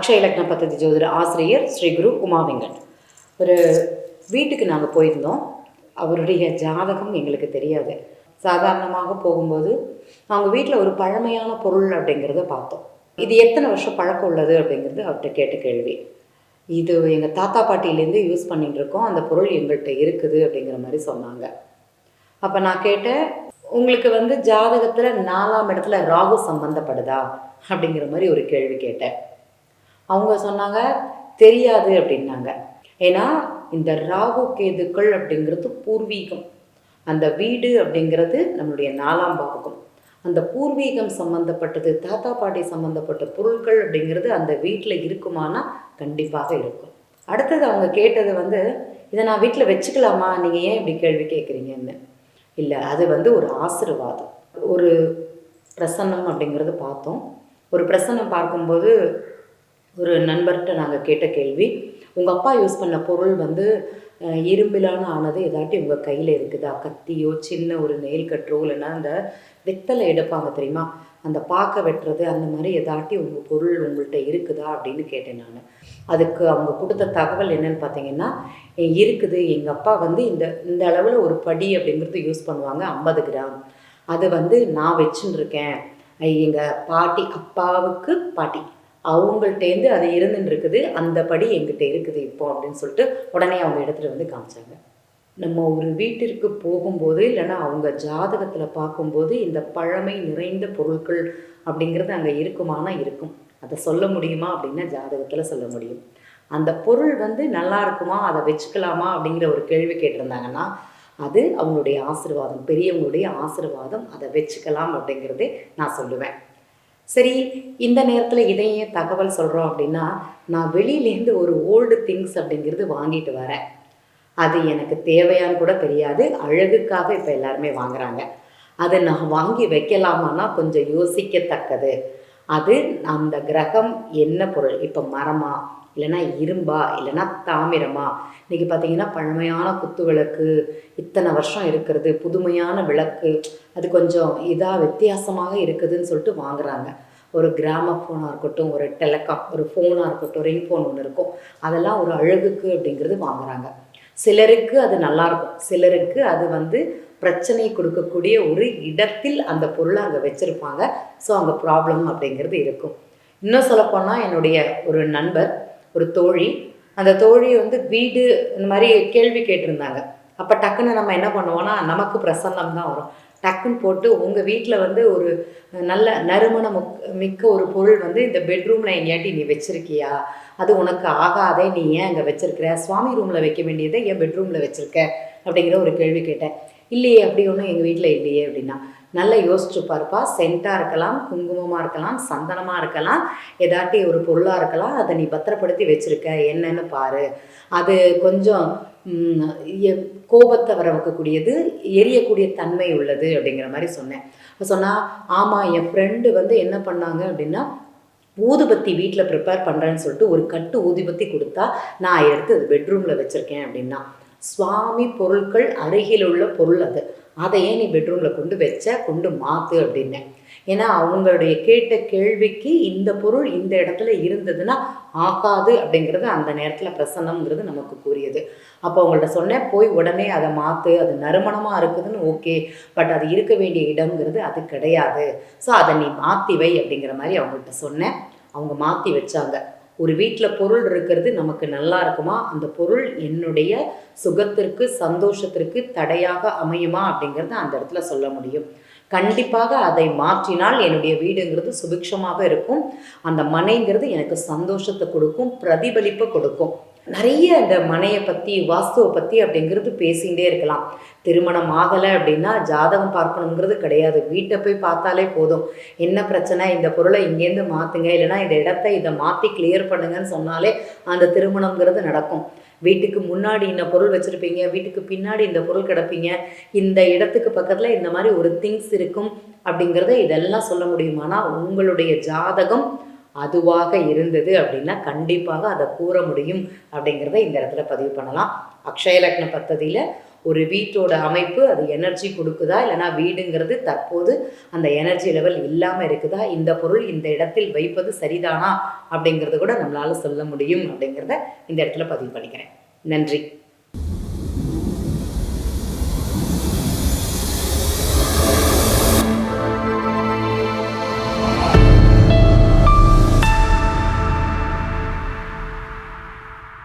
அக்ஷய லக்ன பத்ததி ஜோதிட ஆசிரியர் ஸ்ரீ குரு உமாவிங்கன் ஒரு வீட்டுக்கு நாங்கள் போயிருந்தோம். அவருடைய ஜாதகம் எங்களுக்கு தெரியாது. சாதாரணமாக போகும்போது அவங்க வீட்டில் ஒரு பழமையான பொருள் அப்படிங்கிறத பார்த்தோம். இது எத்தனை வருஷம் பழக்கம் உள்ளது அப்படிங்கிறது அவர்கிட்ட கேட்ட கேள்வி. இது எங்கள் தாத்தா பாட்டியிலேருந்து யூஸ் பண்ணிகிட்டு இருக்கோம். அந்த பொருள் எங்கள்கிட்ட இருக்குது அப்படிங்கிற மாதிரி சொன்னாங்க. அப்போ நான் கேட்டேன் உங்களுக்கு வந்து ஜாதகத்தில் நாலாம் இடத்துல ராகு சம்பந்தப்படுதா? அப்படிங்கிற மாதிரி ஒரு கேள்வி கேட்டேன். அவங்க சொன்னாங்க தெரியாது அப்படின்னாங்க. ஏன்னா இந்த ராகு கேதுக்கள் அப்படிங்கிறது பூர்வீகம். அந்த வீடு அப்படிங்கிறது நம்மளுடைய நாலாம் பாவகம். அந்த பூர்வீகம் சம்பந்தப்பட்டது தாத்தா பாட்டி சம்பந்தப்பட்ட பொருட்கள் அப்படிங்கிறது அந்த வீட்டில் இருக்குமானா கண்டிப்பாக இருக்கும். அடுத்தது அவங்க கேட்டது வந்து இதை நான் வீட்டில் வச்சுக்கலாமா? நீங்கள் ஏன் இப்படி கேள்வி கேட்குறீங்கன்னு. இல்லை அது வந்து ஒரு ஆசீர்வாதம். ஒரு பிரசன்னம் அப்படிங்கிறது பார்த்தோம். ஒரு பிரசன்னம் பார்க்கும்போது ஒரு நண்பர்கிட்ட நாங்கள் கேட்ட கேள்வி உங்கள் அப்பா யூஸ் பண்ண பொருள் வந்து இரும்பிலான ஆனது ஏதாட்டி உங்கள் கையில் இருக்குதா? கத்தியோ சின்ன ஒரு நெயில் கட்டரோ இல்லைன்னா அந்த வெத்தலை எடுப்பாங்க தெரியுமா? அந்த பாக்க வெட்டுறது அந்த மாதிரி ஏதாட்டி உங்கள் பொருள் உங்கள்கிட்ட இருக்குதா? அப்படின்னு கேட்டேன் நான். அதுக்கு அவங்க கொடுத்த தகவல் என்னன்னு பார்த்தீங்கன்னா இருக்குது. எங்கள் அப்பா வந்து இந்த இந்த அளவில் ஒரு படி அப்படிங்கிறது யூஸ் பண்ணுவாங்க ஐம்பது கிராம். அது வந்து நான் வச்சுன்னு இருக்கேன். எங்கள் பாட்டி அப்பாவுக்கு பாட்டி. அவங்கள்ட்டேருந்து அது இருந்துன்னு இருக்குது அந்த படி எங்கிட்ட இருக்குது இப்போ அப்படின்னு சொல்லிட்டு உடனே அவங்க இடத்துல வந்து காமிச்சாங்க. நம்ம ஒரு வீட்டிற்கு போகும்போது இல்லைன்னா அவங்க ஜாதகத்தில் பார்க்கும்போது இந்த பழமை நிறைந்த பொருட்கள் அப்படிங்கிறது அங்கே இருக்குமானா இருக்கும். அதை சொல்ல முடியுமா அப்படின்னா ஜாதகத்தில் சொல்ல முடியும். அந்த பொருள் வந்து நல்லா இருக்குமா அதை வச்சுக்கலாமா அப்படிங்கிற ஒரு கேள்வி கேட்டிருந்தாங்கன்னா அது அவங்களுடைய ஆசீர்வாதம் பெரியவங்களுடைய ஆசீர்வாதம் அதை வச்சுக்கலாம் அப்படிங்கிறதே நான் சொல்லுவேன். சரி இந்த நேரத்தில் இதையே தகவல் சொல்கிறோம் அப்படின்னா நான் வெளியிலேருந்து ஒரு ஓல்டு திங்ஸ் அப்படிங்கிறது வாங்கிட்டு வரேன். அது எனக்கு தேவையான்னு கூட தெரியாது. அழகுக்காக இப்போ எல்லாருமே வாங்குறாங்க. அதை நான் வாங்கி வைக்கலாமான்னா கொஞ்சம் யோசிக்கத்தக்கது. அது அந்த கிரகம் என்ன பொருள்? இப்போ மரமா? இல்லைன்னா இரும்பா? இல்லைன்னா தாமிரமா? இன்னைக்கு பார்த்தீங்கன்னா பழமையான குத்து விளக்கு இத்தனை வருஷம் இருக்கிறது புதுமையான விளக்கு அது கொஞ்சம் இதாக வித்தியாசமாக இருக்குதுன்னு சொல்லிட்டு வாங்குறாங்க. ஒரு கிராம ஃபோனாக இருக்கட்டும் ஒரு டெலகாம் ஒரு ஃபோனாக இருக்கட்டும் ரிங் ஃபோன் ஒன்று இருக்கும். அதெல்லாம் ஒரு அழகுக்கு அப்படிங்கிறது வாங்குறாங்க. சிலருக்கு அது நல்லாயிருக்கும் சிலருக்கு அது வந்து பிரச்சனை கொடுக்கக்கூடிய ஒரு இடத்தில் அந்த பொருளை அங்கே வச்சுருப்பாங்க. ஸோ அங்கே ப்ராப்ளம் அப்படிங்கிறது இருக்கும். இன்னும் சொல்லப்போனால் என்னுடைய ஒரு நண்பர் ஒரு தோழி அந்த தோழி வந்து வீடு இந்த மாதிரி கேள்வி கேட்டிருந்தாங்க. அப்போ டக்குன்னு நம்ம என்ன பண்ணுவோம்னா நமக்கு பிரசன்னம் தான் வரும். டக்குன்னு போட்டு உங்கள் வீட்டில் வந்து ஒரு நல்ல நறுமண முக் மிக்க ஒரு பொருள் வந்து இந்த பெட்ரூமில் எங்கேயாட்டி நீ வச்சுருக்கியா? அது உனக்கு ஆகாதே நீ ஏன் அங்கே வச்சுருக்கிற? சுவாமி ரூமில் வைக்க வேண்டியதை ஏன் பெட்ரூமில் வச்சுருக்க? அப்படிங்கிற ஒரு கேள்வி கேட்டேன். இல்லையே அப்படி ஒன்றும் எங்கள் வீட்டில் இல்லையே அப்படின்னா நல்லா யோசிச்சு பாருப்பா. சென்ட்டாக இருக்கலாம் குங்குமமாக இருக்கலாம் சந்தனமாக இருக்கலாம் ஏதாட்டி ஒரு பொருளாக இருக்கலாம் அதை நீ பத்திரப்படுத்தி வச்சுருக்க என்னன்னு பாரு. அது கொஞ்சம் கோபத்தை வர வைக்கக்கூடியது எரியக்கூடிய தன்மை உள்ளது அப்படிங்கிற மாதிரி சொன்னேன். சொன்னால் ஆமாம் என் ஃப்ரெண்டு வந்து என்ன பண்ணாங்க அப்படின்னா ஊதுபத்தி வீட்டில் ப்ரிப்பேர் பண்ணுறேன்னு சொல்லிட்டு ஒரு கட்டு ஊதுபத்தி கொடுத்தா நான் எடுத்து அது பெட்ரூமில் வச்சுருக்கேன் அப்படின்னா. சுவாமி பொருட்கள் அருகில் உள்ள பொருள் அது. அதையே நீ பெட்ரூமில் கொண்டு வச்ச? கொண்டு மாற்று அப்படின்னேன் ஏன்னா அவங்களுடைய கேட்ட கேள்விக்கு இந்த பொருள் இந்த இடத்துல இருந்ததுன்னா ஆகாது அப்படிங்கிறது அந்த நேரத்தில் பிரசன்னம்ங்கிறது நமக்கு கூறியது. அப்போ அவங்கள்ட்ட சொன்னேன் போய் உடனே அதை மாற்று அது நறுமணமாக இருக்குதுன்னு ஓகே. பட் அது இருக்க வேண்டிய இடம்ங்கிறது அது கிடையாது. ஸோ அதை நீ மாற்றி வை அப்படிங்கிற மாதிரி அவங்கள்ட்ட சொன்னேன். அவங்க மாற்றி வச்சாங்க. ஒரு வீட்டில் பொருள் இருக்கிறது நமக்கு நல்லா இருக்குமா? அந்த பொருள் என்னுடைய சுகத்திற்கு சந்தோஷத்திற்கு தடையாக அமையுமா? அப்படிங்கிறத அந்த இடத்துல சொல்ல முடியும். கண்டிப்பாக அதை மாற்றினால் என்னுடைய வீடுங்கிறது சுபிக்ஷமாக இருக்கும். அந்த மனைங்கிறது எனக்கு சந்தோஷத்தை கொடுக்கும் பிரதிபலிப்பை கொடுக்கும். நிறைய இந்த மனையை பற்றி வாஸ்துவை பற்றி அப்படிங்கிறது பேசிகிட்டே இருக்கலாம். திருமணம் ஆகலை அப்படின்னா ஜாதகம் பார்க்கணுங்கிறது கிடையாது. வீட்டை போய் பார்த்தாலே போதும். என்ன பிரச்சனை? இந்த பொருளை இங்கேருந்து மாற்றுங்க இல்லைன்னா இந்த இடத்த இதை மாற்றி கிளியர் பண்ணுங்கன்னு சொன்னாலே அந்த திருமணங்கிறது நடக்கும். வீட்டுக்கு முன்னாடி இந்த பொருள் வச்சுருப்பீங்க. வீட்டுக்கு பின்னாடி இந்த பொருள் கிடப்பீங்க. இந்த இடத்துக்கு பக்கத்தில் இந்த மாதிரி ஒரு திங்ஸ் இருக்கும் அப்படிங்கிறத இதெல்லாம் சொல்ல முடியுமானா உங்களுடைய ஜாதகம் அதுவாக இருந்தது அப்படின்னா கண்டிப்பாக அதை கூற முடியும் அப்படிங்கிறத இந்த இடத்துல பதிவு பண்ணலாம். அக்ஷயலக்ன பத்ததியில் ஒரு வீட்டோட அமைப்பு அது எனர்ஜி கொடுக்குதா? இல்லைனா வீடுங்கிறது தற்போது அந்த எனர்ஜி லெவல் இல்லாமல் இருக்குதா? இந்த பொருள் இந்த இடத்தில் வைப்பது சரிதானா? அப்படிங்கிறது கூட நம்மளால் சொல்ல முடியும் அப்படிங்கிறத இந்த இடத்துல பதிவு பண்ணிக்கிறேன். நன்றி.